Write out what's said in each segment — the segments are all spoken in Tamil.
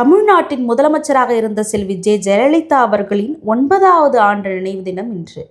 தமிழ்நாட்டின் முதலமைச்சராக இருந்த செல்வி ஜெ ஜெயலலிதா அவர்களின் ஒன்பதாவது ஆண்டு நினைவு தினம் இன்று.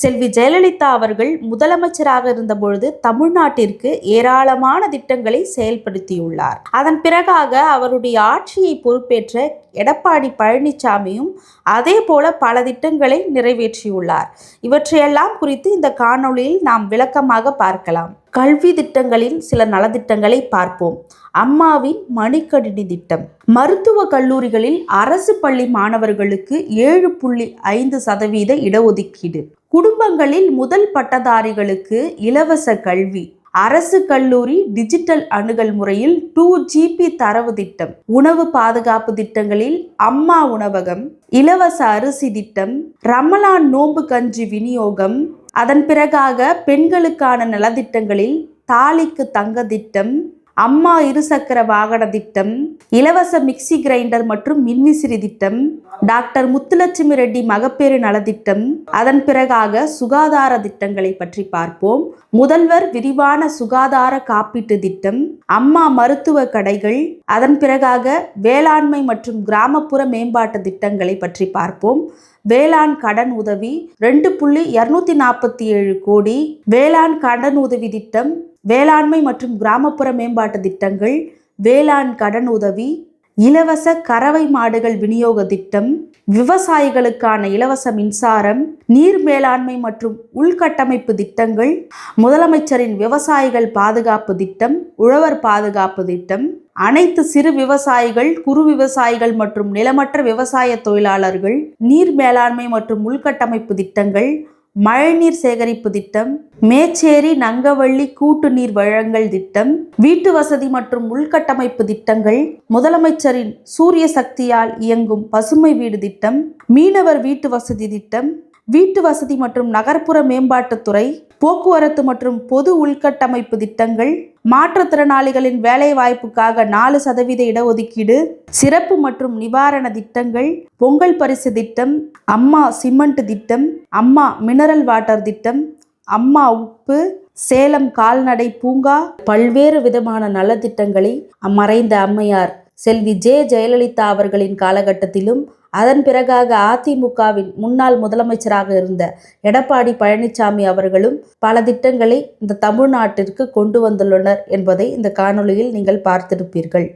செல்வி ஜெயலலிதா அவர்கள் முதலமைச்சராக இருந்தபொழுது தமிழ்நாட்டிற்கு ஏராளமான திட்டங்களை செயல்படுத்தியுள்ளார். அதன் பிறகாக அவருடைய ஆட்சியை பொறுப்பேற்ற எடப்பாடி பழனிசாமியும் அதே போல பல திட்டங்களை நிறைவேற்றியுள்ளார். இவற்றையெல்லாம் குறித்து இந்த காணொளியில் நாம் விளக்கமாக பார்க்கலாம். கல்வி திட்டங்களில் சில நலத்திட்டங்களை பார்ப்போம். அம்மாவின் மணிக்கணினி திட்டம். மருத்துவ கல்லூரிகளில் அரசு பள்ளி மாணவர்களுக்கு ஏழு புள்ளி ஐந்து சதவீத இடஒதுக்கீடு. குடும்பங்களில் முதல் பட்டதாரிகளுக்கு இலவச கல்வி. அரசு கல்லூரி டிஜிட்டல் அணுகல் முறையில் டூ ஜிபி தரவு திட்டம். உணவு பாதுகாப்பு திட்டங்களில் அம்மா உணவகம். இலவச அரிசி திட்டம். ரமலான் நோன்பு கஞ்சி விநியோகம். அதன் பிறகாக பெண்களுக்கான நலத்திட்டங்களில் தாலிக்கு தங்க திட்டம் அம்மா இருசக்கர வாகன திட்டம் இலவச மிக்சி கிரைண்டர் மற்றும் மின்விசிறி திட்டம் டாக்டர் முத்துலட்சுமி ரெட்டி மகப்பேறு நலத்திட்டம் அதன் பிறகாக சுகாதார திட்டங்களை பற்றி பார்ப்போம். முதல்வர் விரிவான சுகாதார காப்பீட்டு திட்டம் அம்மா மருத்துவ கடைகள் அதன் பிறகாக வேளாண்மை மற்றும் கிராமப்புற மேம்பாட்டு திட்டங்களை பற்றி பார்ப்போம். வேளாண் கடன் உதவி ரெண்டு புள்ளி இரநூத்தி நாற்பத்தி ஏழு கோடி. வேளாண் கடன் உதவி திட்டம் வேளாண்மை மற்றும் கிராமப்புற மேம்பாட்டு திட்டங்கள் வேளாண் கடன் உதவி இலவச கறவை மாடுகள் விநியோக திட்டம் விவசாயிகளுக்கான இலவச மின்சாரம் நீர் மேலாண்மை மற்றும் உள்கட்டமைப்பு திட்டங்கள் முதலமைச்சரின் விவசாயிகள் பாதுகாப்பு திட்டம் உழவர் பாதுகாப்பு திட்டம் அனைத்து சிறு விவசாயிகள் குறு விவசாயிகள் மற்றும் நிலமற்ற விவசாய தொழிலாளர்கள் நீர் மேலாண்மை மற்றும் உள்கட்டமைப்பு திட்டங்கள் மழைநீர் சேகரிப்பு திட்டம் மேச்சேரி நங்கவள்ளி கூட்டு நீர் வழங்கல் திட்டம் வீட்டு வசதி மற்றும் உள்கட்டமைப்பு திட்டங்கள் முதலமைச்சரின் சூரிய சக்தியால் இயங்கும் பசுமை வீடு திட்டம் மீனவர் வீட்டு வசதி திட்டம் வீட்டு வசதி மற்றும் நகர்ப்புற மேம்பாட்டுத்துறை போக்குவரத்து மற்றும் பொது உள்கட்டமைப்பு திட்டங்கள் மாற்றுத்திறனாளிகளின் வேலை வாய்ப்புக்காக நாலு சதவீத இடஒதுக்கீடு சிறப்பு மற்றும் நிவாரண திட்டங்கள் பொங்கல் பரிசு திட்டம் அம்மா சிமெண்ட் திட்டம் அம்மா மினரல் வாட்டர் திட்டம் அம்மா உப்பு சேலம் கால்நடை பூங்கா பல்வேறு விதமான நலத்திட்டங்களை மறைந்த அம்மையார் செல்வி ஜே. ஜெயலலிதா அவர்களின் காலகட்டத்திலும் அதன் பிறகாக அதிமுகவின் முன்னாள் முதலமைச்சராக இருந்த எடப்பாடி பழனிசாமி அவர்களும் பல திட்டங்களை இந்த தமிழ்நாட்டிற்கு கொண்டு வந்துள்ளனர் என்பதை இந்த காணொளியில் நீங்கள் பார்த்திருப்பீர்கள்.